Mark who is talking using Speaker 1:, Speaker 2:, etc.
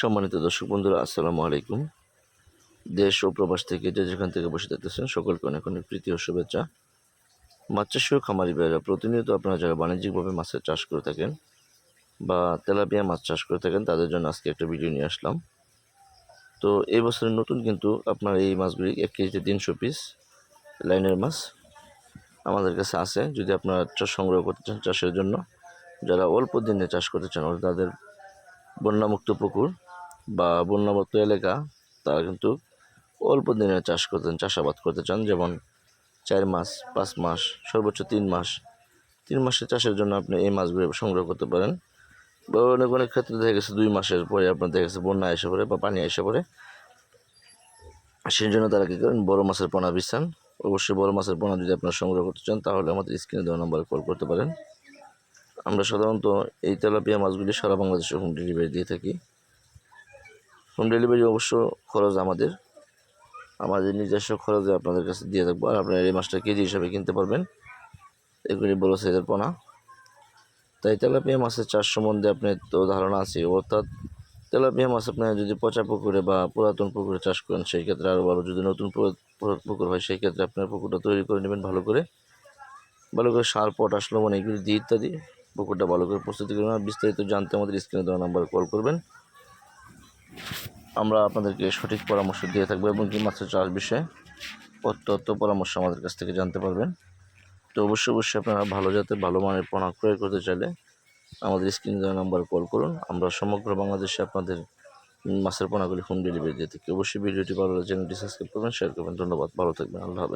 Speaker 1: সম্মানিত দর্শক বন্ধুরা, আসসালামু আলাইকুম। দেশ ও প্রবাস থেকে যে যেখান থেকে বসে থাকতেছেন, সকলকে অনেক অনেক প্রীতি ও শুভেচ্ছা। মাছ চাষী ও খামারি ভাইরা, প্রতিনিয়ত আপনারা যারা বাণিজ্যিকভাবে মাছের চাষ করে থাকেন বা তেলাপিয়া মাছ চাষ করে থাকেন, তাদের জন্য আজকে একটা ভিডিও নিয়ে আসলাম। তো এই বছরের নতুন কিন্তু আপনার এই মাছগুলি এক কেজিতে তিনশো পিস লাইনের মাছ আমাদের কাছে আছে। যদি আপনারা চাষ সংগ্রহ করতে চান চাষের জন্য, যারা অল্প দিনে চাষ করতে চান তাদের বন্যামুক্ত পুকুর বা বন্যামুক্ত এলাকা, তারা কিন্তু অল্প দিনে চাষ করতেন, চাষাবাদ করতে চান। যেমন চার মাস, পাঁচ মাস, সর্বোচ্চ তিন মাস। তিন মাসের চাষের জন্য আপনি এই মাছগুলো সংগ্রহ করতে পারেন। বা অনেক অনেক ক্ষেত্রে দেখা গেছে দুই মাসের পরে আপনার দেখা গেছে বন্যা এসে পড়ে বা পানি এসে পড়ে। সেই জন্য তারা কী করেন? বড়ো মাছের পোনা বিছান। অবশ্যই বড়ো মাছের পোনা যদি আপনারা সংগ্রহ করতে চান, তাহলে আমাদের স্ক্রিনে দেওয়া নাম্বারে কল করতে পারেন। আমরা সাধারণত এই তেলাপিয়া মাছগুলি সারা বাংলাদেশে হোম ডেলিভারি দিয়ে থাকি। হোম ডেলিভারি অবশ্য খরচ আমাদের। আমাদের নিজস্ব খরচে আপনাদের কাছে দিয়ে থাকব। আর আপনারা এই মাছটা কেজি হিসাবে কিনতে পারবেন। এগুলি বড় সাইজের পোনা। তাই তেলাপিয়া মাছের চাষ সম্বন্ধে আপনার তো ধারণা আছে অর্থাৎ তেলাপিয়া মাছ আপনার যদি পচা পুকুরে বা পুরাতন পুকুরে চাষ করেন, সেই ক্ষেত্রে আরও ভালো। যদি নতুন পুকুর হয়, সেই ক্ষেত্রে আপনার পুকুরটা তৈরি করে নেবেন ভালো করে। ভালো করে সার, পটাশ, লবণ এগুলি দিয়ে ইত্যাদি পুকুরটা ভালো করে প্রস্তুতি করবেন আর বিস্তারিত জানতে আমাদের স্ক্রিনে দেওয়া নাম্বারে কল করবেন। আমরা আপনাদেরকে সঠিক পরামর্শ দিয়ে থাকব এবং কি মাছের চাষ বিষয়ে অত্যন্ত পরামর্শ আমাদের কাছ থেকে জানতে পারবেন। তো অবশ্যই অবশ্যই আপনারা ভালো যাতে ভালো মানের পোনা ক্রয় করতে চাইলে আমাদের স্ক্রিন দেওয়া নাম্বার কল করুন। আমরা সমগ্র বাংলাদেশে আপনাদের মাছের পোনাগুলি হোম ডেলিভারি দিয়ে থাকি। অবশ্যই ভিডিওটি ভালো চ্যানেলটি সাবস্ক্রাইব করবেন শেয়ার করবেন। ধন্যবাদ, ভালো থাকবেন, আল্লাহ হাফেজ।